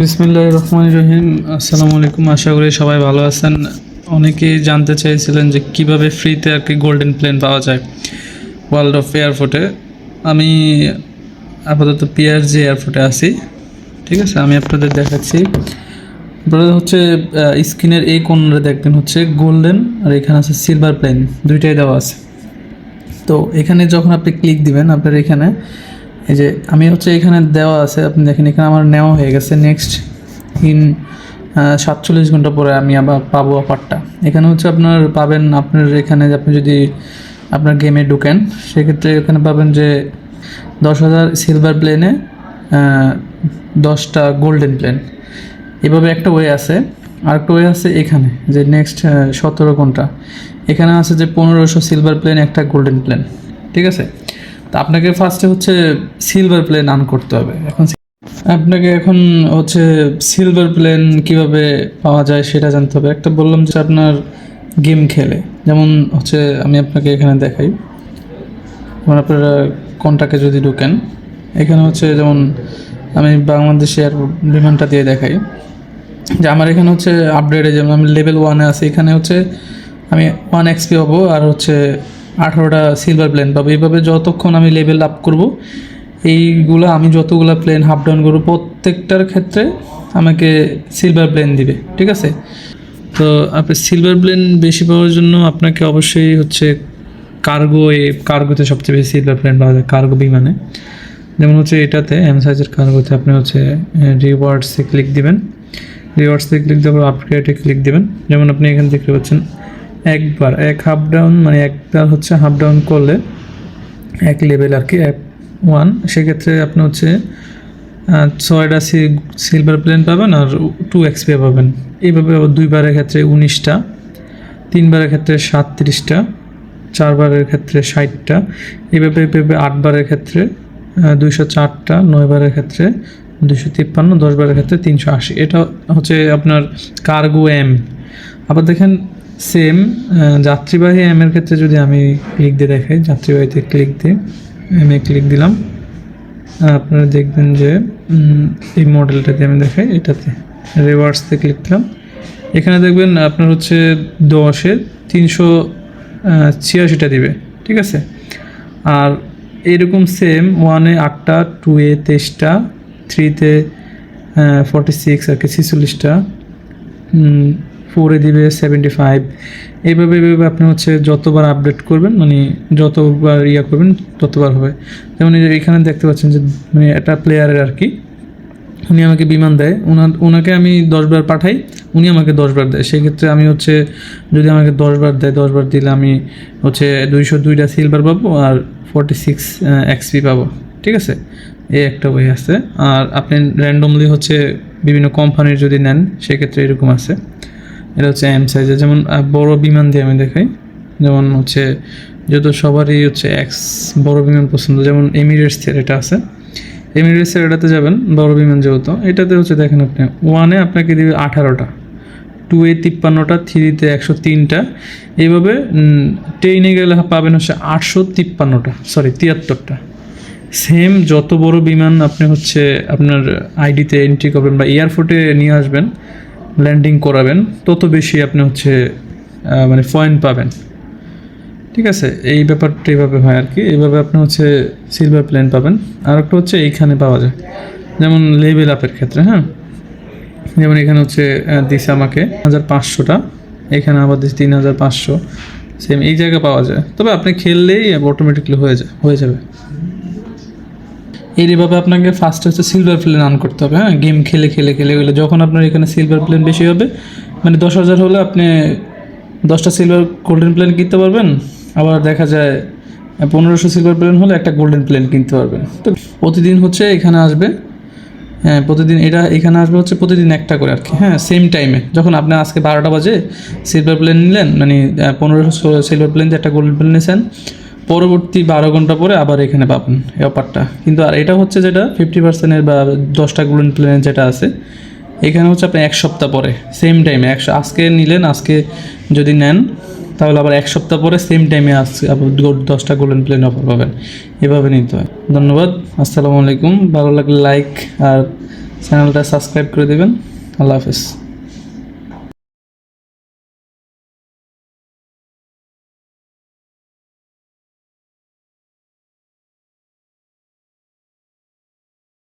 বিসমিল্লাহ রহমান রহিম। আসসালামু আলাইকুম। আশা করি সবাই ভালো আছেন। অনেকেই জানতে চাইছিলেন যে কীভাবে ফ্রিতে আর কি গোল্ডেন প্লেন পাওয়া যায় ওয়ার্ল্ড অফ এয়ারপোর্টে আমি আপাতত পিআরজি এয়ারপোর্টে আছি। ঠিক আছে? আমি আপনাদের দেখাচ্ছি। আপনারা হচ্ছে স্ক্রিনের এই কোণে দেখবেন হচ্ছে গোল্ডেন আর এখানে আছে সিলভার প্লেন দুইটাই দেওয়া আছে। তো এখানে যখন আপনি ক্লিক দিবেন, আপনার এখানে এই যে আমি হচ্ছে এখানে দেওয়া আছে, আপনি দেখেন এখানে আমার নেওয়া হয়ে গেছে। নেক্সট ইন সাতচল্লিশ ঘণ্টা পরে আমি আবার পাবো অফারটা এখানে হচ্ছে আপনার পাবেন, আপনার এখানে আপনি যদি আপনার গেমে ঢুকেন, সেক্ষেত্রে এখানে পাবেন যে দশ হাজার সিলভার প্লেনে দশটা গোল্ডেন প্লেন এভাবে একটা ওয়ে আছে। আর একটা ওয়ে আছে এখানে, যে নেক্সট সতেরো ঘণ্টা। এখানে আছে যে পনেরোশো সিলভার প্লেন একটা গোল্ডেন প্লেন ঠিক আছে? তা আপনাকে ফার্স্টে হচ্ছে সিলভার প্লেন আন করতে হবে। এখন আপনাকে এখন হচ্ছে সিলভার প্লেন কীভাবে পাওয়া যায় সেটা জানতে হবে। একটা বললাম যে আপনার গেম খেলে। যেমন হচ্ছে আমি আপনাকে এখানে দেখাই। যেমন আপনারা কোনটাকে যদি ঢুকেন। এখানে হচ্ছে যেমন আমি বাংলাদেশের বিমানটা দিয়ে দেখাই। যে আমার এখানে হচ্ছে আপডেটে যেমন আমি লেভেল ওয়ানে আছি, এখানে হচ্ছে আমি ওয়ান এক্সপি পাবো আর হচ্ছে আঠারোটা সিলভার প্লেন পাবো। এইভাবে যতক্ষণ আমি লেভেল আপ করব, এইগুলো আমি যতগুলো প্লেন হাফ ডাউন করব, প্রত্যেকটার ক্ষেত্রে আমাকে সিলভার প্লেন দিবে, ঠিক আছে? তো আপনি সিলভার প্লেন বেশি পাওয়ার জন্য আপনাকে অবশ্যই হচ্ছে কার্গো এ কার্গোতে সবচেয়ে বেশি সিলভার প্লেন পাওয়া যায় কার্গো বিমানে। যেমন হচ্ছে এটাতে এম সাইজের কার্গোতে আপনি হচ্ছে রিওয়ার্ডসে ক্লিক দিবেন। রিওয়ার্ডসে ক্লিক দেওয়ার আপগ্রেডে ক্লিক দিবেন। যেমন আপনি এখানে দেখতে পাচ্ছেন একবার, এক হাফ ডাউন মানে একবার হচ্ছে হাফ ডাউন করলে এক লেভেল আর কি, এক ওয়ান সেক্ষেত্রে আপনি হচ্ছে ছয়টা সিলভার প্লেন পাবেন আর টু এক্সপি পাবেন। এইভাবে আবার দুইবারের ক্ষেত্রে উনিশটা তিনবারের ক্ষেত্রে সাতত্রিশটা চারবারের ক্ষেত্রে ষাটটা এইভাবে এইভাবে আটবারের ক্ষেত্রে দুইশো চারটা নয়বারের ক্ষেত্রে দুশো তিপ্পান্ন, দশবারের ক্ষেত্রে তিনশো আশি। এটা হচ্ছে আপনার কার্গো এম আবার দেখেন সেম যাত্রীবাহী এম এর ক্ষেত্রে যদি আমি ক্লিক দিয়ে দেখাই, যাত্রীবাহীতে ক্লিক দিয়ে এম এ ক্লিক দিলাম আপনারা দেখবেন যে এই মডেলটাতে আমি দেখাই, এটাতে রিভার্সতে ক্লিক দিলাম। এখানে দেখবেন আপনার হচ্ছে দশে তিনশো ছিয়াশিটা দিবে, ঠিক আছে? আর এরকম সেম ওয়ানে আটটা টু এ তেইশটা থ্রিতে ফর্টি সিক্স আর কি ছেচল্লিশটা ফোরে দিবে সেভেন্টি ফাইভ এইভাবে এইভাবে আপনি হচ্ছে যতবার আপডেট করবেন মানে যতবার ইয়া করবেন, ততবার হবে। যেমন এখানে দেখতে পাচ্ছেন যে মানে একটা প্লেয়ারের আর কি, উনি আমাকে বিমান দেয়। ওনাকে আমি দশবার পাঠাই, উনি আমাকে দশবার দেয়। সেক্ষেত্রে আমি হচ্ছে, যদি আমাকে দশবার দেয় দশবার দিলে আমি হচ্ছে দুইশো দুইটা সিলভার পাবো আর ফর্টি সিক্স এক্সপি পাবো। ঠিক আছে? এই একটা ওয়ে আছে। আর আপনি র্যান্ডমলি হচ্ছে বিভিন্ন কোম্পানির যদি নেন সেক্ষেত্রে এরকম আছে। এটা হচ্ছে এম সাইজের যেমন বড় বিমান দিয়ে আমি দেখাই। যেমন হচ্ছে, যেহেতু সবারই হচ্ছে এক্স বড় বিমান পছন্দ, যেমন এমিরেটসের এটা আছে। এমিরেটসের এটাতে যাবেন, বড় বিমান যেহেতু। এটাতে হচ্ছে দেখেন আপনি ওয়ানে আপনাকে দিবে আঠারোটা। টু এ তিপ্পান্নটা থ্রিতে একশো তিনটা। এইভাবে ট্রেনে গেলে পাবেন হচ্ছে আটশো তিপ্পান্নটা সরি তিয়াত্তরটা। সেম যত বড় বিমান আপনি হচ্ছে আপনার আইডিতে এন্ট্রি করবেন বা এয়ারপোর্টে নিয়ে আসবেন ল্যান্ডিং করাবেন, তত বেশি আপনি হচ্ছে মানে পয়েন্ট পাবেন। ঠিক আছে? এই ব্যাপারটা এইভাবে হয় আর কি। এইভাবে আপনি হচ্ছে সিলভার প্লেন পাবেন। আর একটা হচ্ছে এইখানে পাওয়া যায়। যেমন লেভেল আপের ক্ষেত্রে হ্যাঁ? যেমন এখানে হচ্ছে দিছে আমাকে হাজার পাঁচশোটা। এখানে আবার দিচ্ছে তিন হাজার পাঁচশো। সেম এই জায়গায় পাওয়া যায়। তবে আপনি খেললেই অটোমেটিকলি হয়ে যায়, হয়ে যাবে। এইভাবে আপনাকে ফার্স্ট হচ্ছে সিলভার প্লেন আন করতে হবে হ্যাঁ? গেম খেলে খেলে খেলে গেলে যখন আপনার এখানে সিলভার প্লেন বেশি হবে মানে দশ হাজার হলে আপনি দশটা সিলভার গোল্ডেন প্লেন কিনতে পারবেন, আবার দেখা যায় পনেরোশো সিলভার প্লেন হলে একটা গোল্ডেন প্লেন কিনতে পারবেন। তো প্রতিদিন হচ্ছে এখানে আসবে হ্যাঁ প্রতিদিন এটা এখানে আসবে হচ্ছে প্রতিদিন একটা করে আর কি হ্যাঁ সেম টাইমে যখন আপনি আজকে বারোটা বাজে সিলভার প্লেন নিলেন মানে পনেরোশো সিলভার প্লেন একটা গোল্ডেন প্লেন নিয়েছেন পরবর্তী বারো ঘণ্টা পরে আবার এখানে পাবেন অফারটা। কিন্তু আর এটা হচ্ছে যেটা ফিফটি পার্সেন্টের বা দশটা গোল্ডেন প্লেনের যেটা আছে, এখানে হচ্ছে আপনি এক সপ্তাহ পরে সেম টাইমে একশো আজকে নিলেন, আজকে যদি নেন, তাহলে আবার এক সপ্তাহ পরে সেম টাইমে আবার দশটা গোল্ডেন প্লেন অফার পাবেন। এভাবে নিতে হয়। ধন্যবাদ। আসসালামু আলাইকুম। ভালো লাগলে লাইক আর চ্যানেলটা সাবস্ক্রাইব করে দেবেন। আল্লাহ হাফেজ।